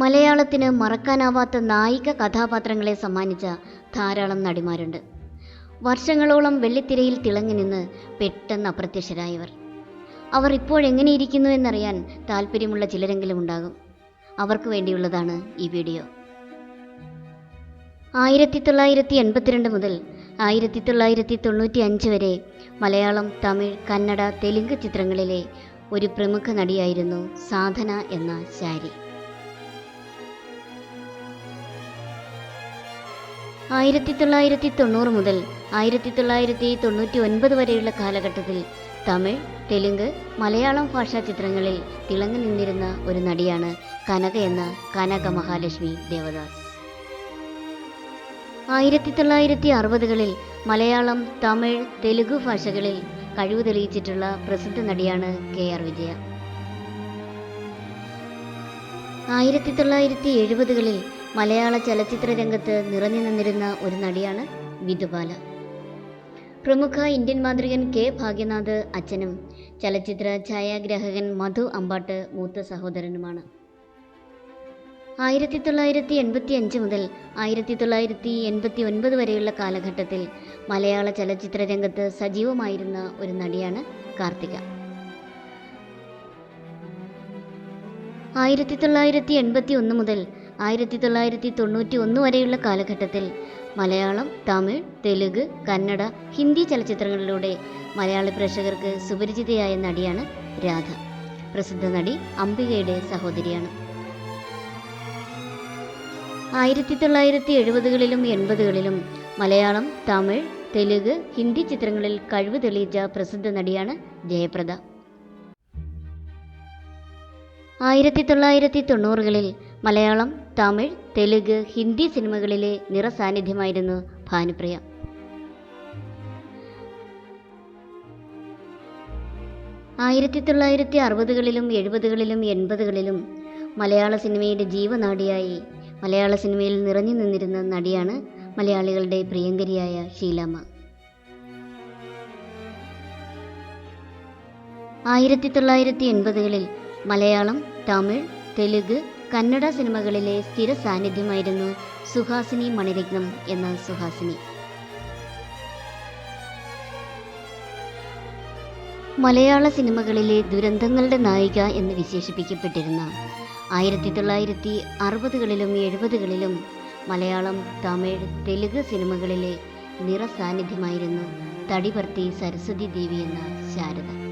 മലയാളത്തിന് മറക്കാനാവാത്ത നായിക കഥാപാത്രങ്ങളെ സമ്മാനിച്ച ധാരാളം നടിമാരുണ്ട്. വർഷങ്ങളോളം വെള്ളിത്തിരയിൽ തിളങ്ങി നിന്ന് പെട്ടെന്ന് അപ്രത്യക്ഷരായവർ. അവർ ഇപ്പോഴെങ്ങനെയിരിക്കുന്നു എന്നറിയാൻ താല്പര്യമുള്ള ചിലരെങ്കിലും ഉണ്ടാകും. അവർക്ക് വേണ്ടിയുള്ളതാണ് ഈ വീഡിയോ. ആയിരത്തി തൊള്ളായിരത്തി എൺപത്തിരണ്ട് മുതൽ ആയിരത്തി തൊള്ളായിരത്തി തൊണ്ണൂറ്റി അഞ്ച് വരെ മലയാളം തമിഴ് കന്നഡ തെലുങ്ക് ചിത്രങ്ങളിലെ ഒരു പ്രമുഖ നടിയായിരുന്നു സാധന എന്ന ശാരി. ആയിരത്തി തൊള്ളായിരത്തി തൊണ്ണൂറ് മുതൽ ആയിരത്തി തൊള്ളായിരത്തി തൊണ്ണൂറ്റി ഒൻപത് വരെയുള്ള കാലഘട്ടത്തിൽ തമിഴ് തെലുങ്ക് മലയാളം ഭാഷാ ചിത്രങ്ങളിൽ തിളങ്ങി നിന്നിരുന്ന ഒരു നടിയാണ് കനക എന്ന കനക മഹാലക്ഷ്മി ദേവദാസ്. ആയിരത്തി തൊള്ളായിരത്തി അറുപതുകളിൽ മലയാളം തമിഴ് തെലുഗു ഭാഷകളിൽ കഴിവ് തെളിയിച്ചിട്ടുള്ള പ്രസിദ്ധ നടിയാണ് കെ ആർ വിജയ. ആയിരത്തി തൊള്ളായിരത്തി എഴുപതുകളിൽ മലയാള ചലച്ചിത്ര രംഗത്ത് നിറഞ്ഞു നിന്നിരുന്ന ഒരു നടിയാണ് വിധുബാല. പ്രമുഖ ഇന്ത്യൻ മാതൃകൻ കെ ഭാഗ്യനാഥ് അച്ഛനും ചലച്ചിത്ര ഛായാഗ്രാഹകൻ മധു അമ്പാട്ട് മൂത്ത സഹോദരനുമാണ്. ആയിരത്തി തൊള്ളായിരത്തി എൺപത്തി അഞ്ച് മുതൽ ആയിരത്തി തൊള്ളായിരത്തി എൺപത്തി ഒൻപത് വരെയുള്ള കാലഘട്ടത്തിൽ മലയാള ചലച്ചിത്ര രംഗത്ത് സജീവമായിരുന്ന ഒരു നടിയാണ് കാർത്തിക. ആയിരത്തി തൊള്ളായിരത്തി എൺപത്തി ഒന്ന് മുതൽ ആയിരത്തി തൊള്ളായിരത്തി തൊണ്ണൂറ്റി ഒന്ന് വരെയുള്ള കാലഘട്ടത്തിൽ മലയാളം തമിഴ് തെലുങ്ക് കന്നഡ ഹിന്ദി ചലച്ചിത്രങ്ങളിലൂടെ മലയാളി പ്രേക്ഷകർക്ക് സുപരിചിതയായ നടിയാണ് രാധ. പ്രസിദ്ധ നടി അംബികയുടെ സഹോദരിയാണ്. ആയിരത്തി തൊള്ളായിരത്തി എഴുപതുകളിലും എൺപതുകളിലും മലയാളം തമിഴ് തെലുങ്ക് ഹിന്ദി ചിത്രങ്ങളിൽ കഴിവ് തെളിയിച്ച പ്രസിദ്ധ നടിയാണ് ജയപ്രദ. ആയിരത്തി തൊള്ളായിരത്തി തൊണ്ണൂറുകളിൽ മലയാളം തമിഴ് തെലുങ്ക് ഹിന്ദി സിനിമകളിലെ നിറസാന്നിധ്യമായിരുന്നു ഭാനുപ്രിയ. ആയിരത്തി തൊള്ളായിരത്തി അറുപതുകളിലും എഴുപതുകളിലും എൺപതുകളിലും മലയാള സിനിമയുടെ ജീവനാടിയായി മലയാള സിനിമയിൽ നിറഞ്ഞു നിന്നിരുന്ന നടിയാണ് മലയാളികളുടെ പ്രിയങ്കരിയായ ഷീലാമ്മ ആയിരത്തി തൊള്ളായിരത്തി എൺപതുകളിൽ മലയാളം തമിഴ് തെലുഗ് കന്നഡ സിനിമകളിലെ സ്ഥിര സാന്നിധ്യമായിരുന്നു സുഹാസിനി മണിരത്നം എന്ന സുഹാസിനി. മലയാള സിനിമകളിലെ ദുരന്തങ്ങളുടെ നായിക എന്ന് വിശേഷിപ്പിക്കപ്പെട്ടിരുന്ന ആയിരത്തി തൊള്ളായിരത്തി അറുപതുകളിലും എഴുപതുകളിലും മലയാളം തമിഴ് തെലുങ്ക് സിനിമകളിലെ നിറസാന്നിധ്യമായിരുന്നു തടിപർത്തി സരസ്വതി ദേവി എന്ന ശാരദ.